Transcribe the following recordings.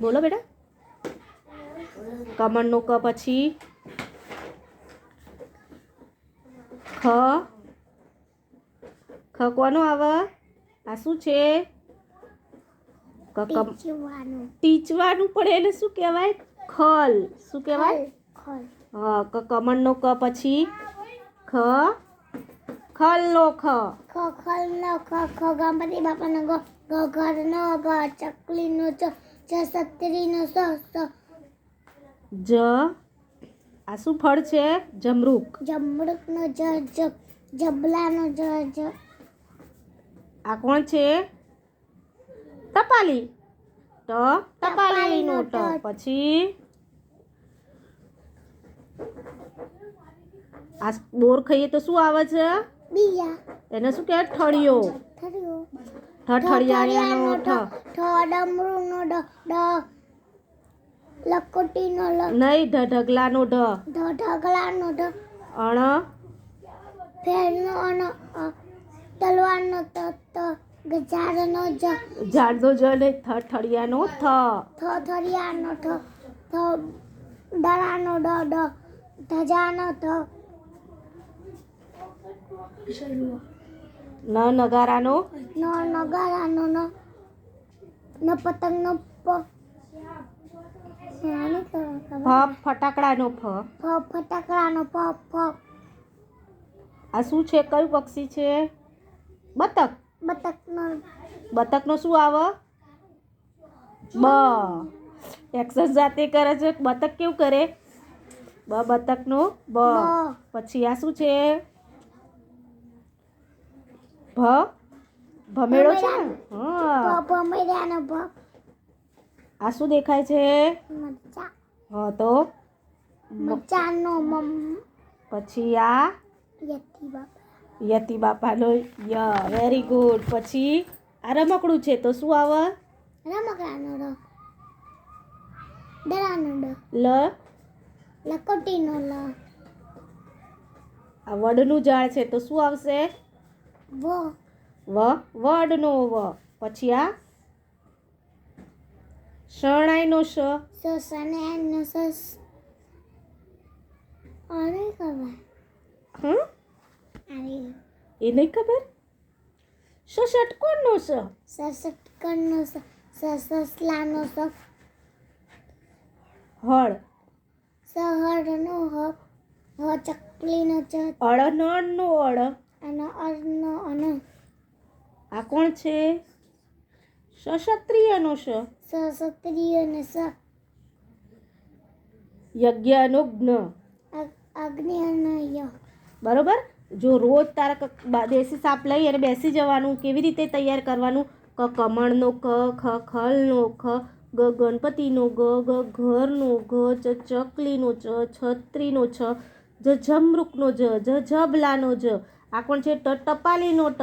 બોલો બેટા. કમળનો ક પછી. ખ. ખ કોનો આવે? આ શું છે? ટીચવાનું. પણ પડે એને શું કહેવાય? ખલ. શું કહેવાય? હા ક કમળનો ક પછી. ખ. ખલનો ખ. ખ ખલનો ખ ખ ગણપતિ બાપાનો ગ ગ ઘરનો ગ ચકલીનો ચ ચ સત્રીનો સ સ. જ. આ શું ફળ છે? જમરૂક. જમરૂકનો જ જ જબલાનો જ જ. આ કોણ છે? ટપાલી. ટપાલીનો ટ. ટપાલીનો ટ. પછી? આ બોર ખાઈએ તો શું આવે છે? બીયા એને શું કહેવાય ઠળિયો. ઠળિયો. ઠ ઠળિયાનો ઠ. ઠ ડમરૂનો ડ ડ. લકોટીનો લ. નહીં ધ ઢગલાનો ઢ. ધ ઢગલાનો ઢ. અણ. ફેરનો અણ તલવારનો ત ત. ગજારનો જ. ઝાડનો જ ને થ ઠળિયાનો થ. થ થરિયાનો થ દરાનો ડ ડ. ધજાનો ધ ન નગારાનો? ન નગારાનો ન ન પતંગનો પ. આને ફ ફટાકડાનો ફ. ફ ફટાકડાનો ફ ફ. આ શું છે? કયું પક્ષી છે? બતક. બતકનો. બતકનો શું આવે? બ. એક્સન જાતે કરે છે. બતક કેવું કરે? બ બતકનો બ. પછી આ શું છે? ભ? ભમેડો છે ને? હા. ભમેડાનો. ભ આ શું દેખાય છે? મરચા. હા તો? મરચાનો મમ. પછી આ? યતી બાપા. યતિ બાપાનો ય. વેરી ગુડ પછી આ રમકડું છે તો શું આવે? રમકડાનો ર. ડરાનો ડ. લ? લકોટીનો લ. આ વડનું ઝાડ છે તો શું આવશે? વ. વ વડનો વ. પછી આ? શરણાઈનો શ સ સનેનો સસ અરે ખબર. હમ? એ નહીં ખબર? શ ષટકોણનો શ સસટકણનો સ સ? સસલાનો સ. હળ. સહરનો હ. હ ચકલીનો ચ. અળનળનો અળ. અને અરનો અન આ કોણ છે? સક્ષત્રિયનો શ સ. સત્રિયનો સ. યજ્ઞનો જ્ઞ અગ- અગ્નિ અને ય. બરોબર? જો રોજ તારા દેશી સાપ લઈ અને બેસી જવાનું કેવી રીતે તૈયાર કરવાનું? ક કમળનો ક ખ ખલનો ખ ગ ગણપતિનો ગ ગ ઘરનો ઘ ચ ચકલીનો ચ છત્રીનો છ જ જમરૂકનો જ જ જબલાનો જ આ કોણ છે? ટ ટપાલીનો ટ.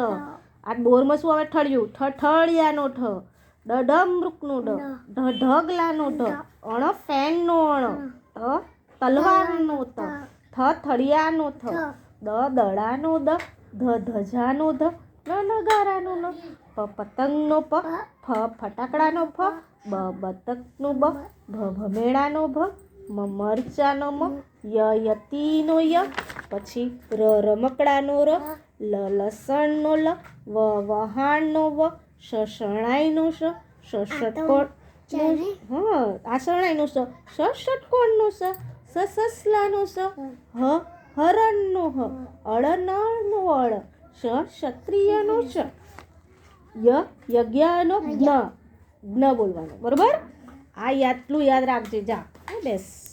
આ બોરમાં શું આવે ઠળિયું. ઠળિયાનો ઠ. ડ ડમરૂકનો ડ. ઢગલાનો ઢ અણ ફેનનો અણ. ત તલવારનો ત થ થળિયાનો થ. દ દડાનો દ. ધ ધજાનો ધ. ન નગારાનો ન પ પતંગનો પ. ફ ફટાકડાનો ફ. બ બતકનો બ. ભ ભમેડાનો ભ મ મરચાનો મ. ય યતીનો ય. પછી ર રમકડાનો ર લ લસણનો લ વ વહાણનો વ શ શણાઈનો શ ષ ષટકોણ ચાલે? હા આ શરણાઈનો સ સ ષટકોણનો સ સ સસલાનો સ હ. હરણનો હ અળનળનો અળ શ ક્ષત્રિયનો શ ય યજ્ઞનો જ્ઞ જ્ઞ બોલવાનો. બરોબર? આ આટલું યાદ રાખજે. જા. હા, બેસ.